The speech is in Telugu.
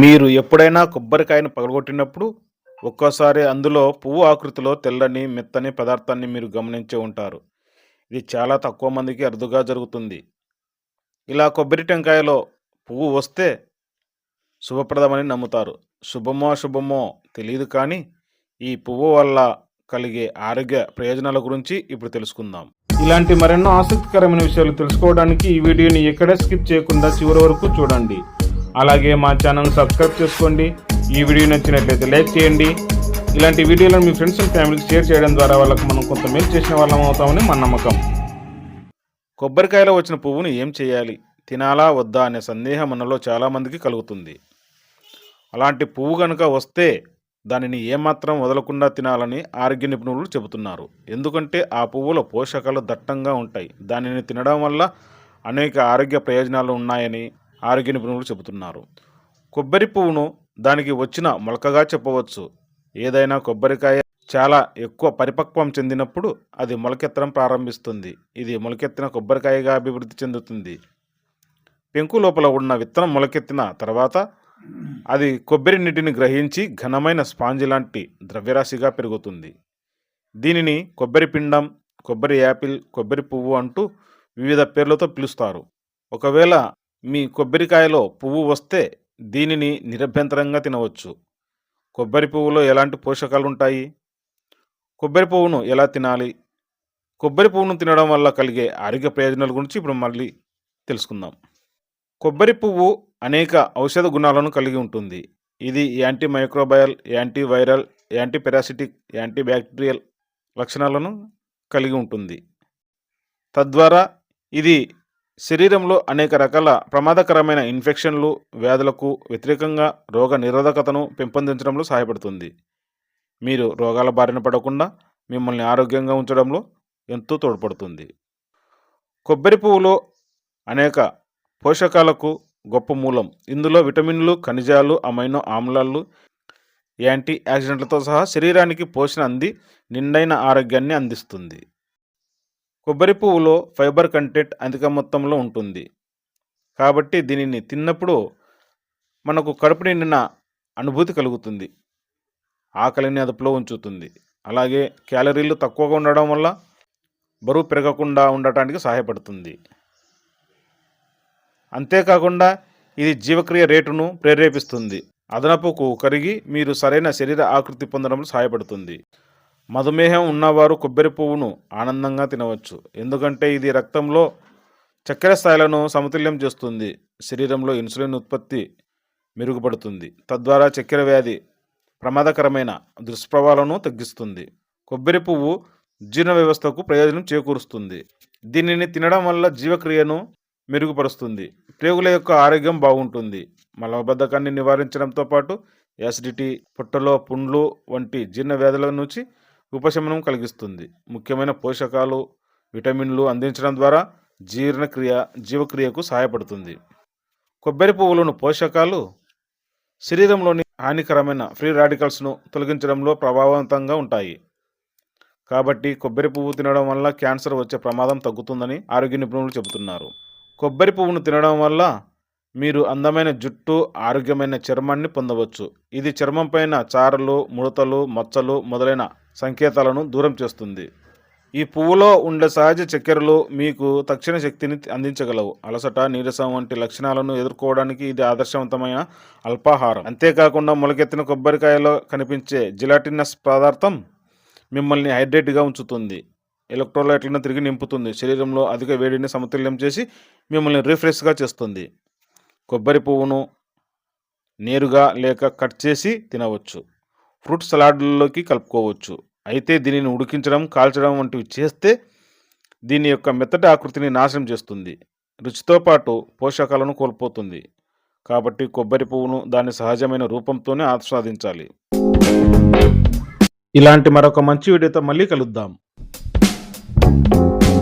మీరు ఎప్పుడైనా కొబ్బరికాయను పగలగొట్టినప్పుడు ఒక్కోసారి అందులో పువ్వు ఆకృతిలో తెల్లని మెత్తని పదార్థాన్ని మీరు గమనించే ఉంటారు. ఇది చాలా తక్కువ మందికి అరుదుగా జరుగుతుంది. ఇలా కొబ్బరి టెంకాయలో పువ్వు వస్తే శుభప్రదమని నమ్ముతారు. శుభమో అశుభమో తెలియదు కానీ ఈ పువ్వు వల్ల కలిగే ఆరోగ్య ప్రయోజనాల గురించి ఇప్పుడు తెలుసుకుందాం. ఇలాంటి మరెన్నో ఆసక్తికరమైన విషయాలు తెలుసుకోవడానికి ఈ వీడియోని ఎక్కడ స్కిప్ చేయకుండా చివరి వరకు చూడండి. అలాగే మా ఛానల్ సబ్స్క్రైబ్ చేసుకోండి. ఈ వీడియో నచ్చినట్లయితే లైక్ చేయండి. ఇలాంటి వీడియోలను మీ ఫ్రెండ్స్ అండ్ ఫ్యామిలీకి షేర్ చేయడం ద్వారా వాళ్ళకి మనం కొంత మేలు చేసిన వాళ్ళం అవుతామని మన నమ్మకం. కొబ్బరికాయలో వచ్చిన పువ్వును ఏం చేయాలి? తినాలా? వద్దా? అనే సందేహం మనలో చాలామందికి కలుగుతుంది. అలాంటి పువ్వు కనుక వస్తే దానిని ఏమాత్రం వదలకుండా తినాలని ఆరోగ్య నిపుణులు చెబుతున్నారు. ఎందుకంటే ఆ పువ్వులో పోషకాలు దట్టంగా ఉంటాయి. దానిని తినడం వల్ల అనేక ఆరోగ్య ప్రయోజనాలు ఉన్నాయని ఆరోగ్య నిపుణులు చెబుతున్నారు. కొబ్బరి పువ్వును దానికి వచ్చిన మొలకగా చెప్పవచ్చు. ఏదైనా కొబ్బరికాయ చాలా ఎక్కువ పరిపక్వం చెందినప్పుడు అది మొలకెత్తడం ప్రారంభిస్తుంది. ఇది మొలకెత్తిన కొబ్బరికాయగా అభివృద్ధి చెందుతుంది. పెంకు లోపల ఉన్న విత్తనం మొలకెత్తిన తర్వాత అది కొబ్బరి నీటిని గ్రహించి ఘనమైన స్పాంజి లాంటి ద్రవ్యరాశిగా పెరుగుతుంది. దీనిని కొబ్బరి పిండం కొబ్బరి యాపిల్ కొబ్బరి పువ్వు అంటూ వివిధ పేర్లతో పిలుస్తారు. ఒకవేళ మీ కొబ్బరికాయలో పువ్వు వస్తే దీనిని నిరభ్యంతరంగా తినవచ్చు. కొబ్బరి పువ్వులో ఎలాంటి పోషకాలు ఉంటాయి కొబ్బరి పువ్వును ఎలా తినాలి? కొబ్బరి పువ్వును తినడం వల్ల కలిగే ఆరోగ్య ప్రయోజనాల గురించి ఇప్పుడు మళ్ళీ తెలుసుకుందాం. కొబ్బరి పువ్వు అనేక ఔషధ గుణాలను కలిగి ఉంటుంది. ఇది anti microbial anti viral anti parasitic anti bacterial లక్షణాలను కలిగి ఉంటుంది. తద్వారా ఇది శరీరంలో అనేక రకాల ప్రమాదకరమైన ఇన్ఫెక్షన్లు వ్యాధులకు వ్యతిరేకంగా రోగ నిరోధకతను పెంపొందించడంలో సహాయపడుతుంది. మీరు రోగాల బారిన పడకుండా మిమ్మల్ని ఆరోగ్యంగా ఉంచడంలో ఎంతో తోడ్పడుతుంది. కొబ్బరి పువ్వులో అనేక పోషకాలకు గొప్ప మూలం. ఇందులో విటమిన్లు ఖనిజాలు అమైనో ఆమ్లాలు యాంటీ యాక్సిడెంట్లతో సహా శరీరానికి పోషణ అంది నిండైన ఆరోగ్యాన్ని అందిస్తుంది. కొబ్బరి పువ్వులో ఫైబర్ కంటెంట్ అధిక మొత్తంలో ఉంటుంది. కాబట్టి దీనిని తిన్నప్పుడు మనకు కడుపు నిండిన అనుభూతి కలుగుతుంది. ఆకలిని అదుపులో ఉంచుతుంది. అలాగే క్యాలరీలు తక్కువగా ఉండడం వల్ల బరువు పెరగకుండా ఉండటానికి సహాయపడుతుంది. అంతేకాకుండా ఇది జీవక్రియ రేటును ప్రేరేపిస్తుంది. అదనపుకు కరిగి మీరు సరైన శరీర ఆకృతి పొందడంలో సహాయపడుతుంది. మధుమేహం ఉన్నవారు కొబ్బరి పువ్వును ఆనందంగా తినవచ్చు. ఎందుకంటే ఇది రక్తంలో చక్కెర స్థాయిలను సమతుల్యం చేస్తుంది. శరీరంలో ఇన్సులిన్ ఉత్పత్తి మెరుగుపడుతుంది. తద్వారా చక్కెర వ్యాధి ప్రమాదకరమైన దుష్ప్రభావాలను తగ్గిస్తుంది. కొబ్బరి పువ్వు జీర్ణ వ్యవస్థకు ప్రయోజనం చేకూరుస్తుంది. దీనిని తినడం వల్ల జీవక్రియను మెరుగుపరుస్తుంది. ప్రేగుల యొక్క ఆరోగ్యం బాగుంటుంది. మలబద్ధకాన్ని నివారించడంతో పాటు యాసిడిటీ పొట్టలో పుండ్లు వంటి జీర్ణ వ్యాధుల నుంచి ఉపశమనం కలిగిస్తుంది. ముఖ్యమైన పోషకాలు విటమిన్లు అందించడం ద్వారా జీర్ణక్రియ జీవక్రియకు సహాయపడుతుంది. కొబ్బరి పువ్వులోని పోషకాలు శరీరంలోని హానికరమైన ఫ్రీ రాడికల్స్ను తొలగించడంలో ప్రభావవంతంగా ఉంటాయి. కాబట్టి కొబ్బరి పువ్వు తినడం వల్ల క్యాన్సర్ వచ్చే ప్రమాదం తగ్గుతుందని ఆరోగ్య నిపుణులు చెబుతున్నారు. కొబ్బరి పువ్వును తినడం వల్ల మీరు అందమైన జుట్టు ఆరోగ్యమైన చర్మాన్ని పొందవచ్చు. ఇది చర్మం పైన చారలు ముడతలు మచ్చలు మొదలైన సంకేతాలను దూరం చేస్తుంది. ఈ పువ్వులో ఉండే సహజ చక్కెరలు మీకు తక్షణ శక్తిని అందించగలవు. అలసట నీరసం వంటి లక్షణాలను ఎదుర్కోవడానికి ఇది ఆదర్శవంతమైన అల్పాహారం. అంతేకాకుండా మొలకెత్తిన కొబ్బరికాయలో కనిపించే జిలాటినస్ పదార్థం మిమ్మల్ని హైడ్రేట్గా ఉంచుతుంది. ఎలక్ట్రోలైట్లను తిరిగి నింపుతుంది. శరీరంలో అధిక వేడిని సమతుల్యం చేసి మిమ్మల్ని రిఫ్రెష్గా చేస్తుంది. కొబ్బరి పువ్వును నేరుగా లేక కట్ చేసి తినవచ్చు. ఫ్రూట్ సలాడ్లలోకి కలుపుకోవచ్చు. అయితే దీనిని ఉడికించడం కాల్చడం వంటివి చేస్తే దీని యొక్క మెత్తటి ఆకృతిని నాశనం చేస్తుంది. రుచితో పాటు పోషకాలను కోల్పోతుంది. కాబట్టి కొబ్బరి పువ్వును దాని సహజమైన రూపంతోనే ఆస్వాదించాలి. ఇలాంటి మరొక మంచి వీడియోతో మళ్ళీ కలుద్దాం.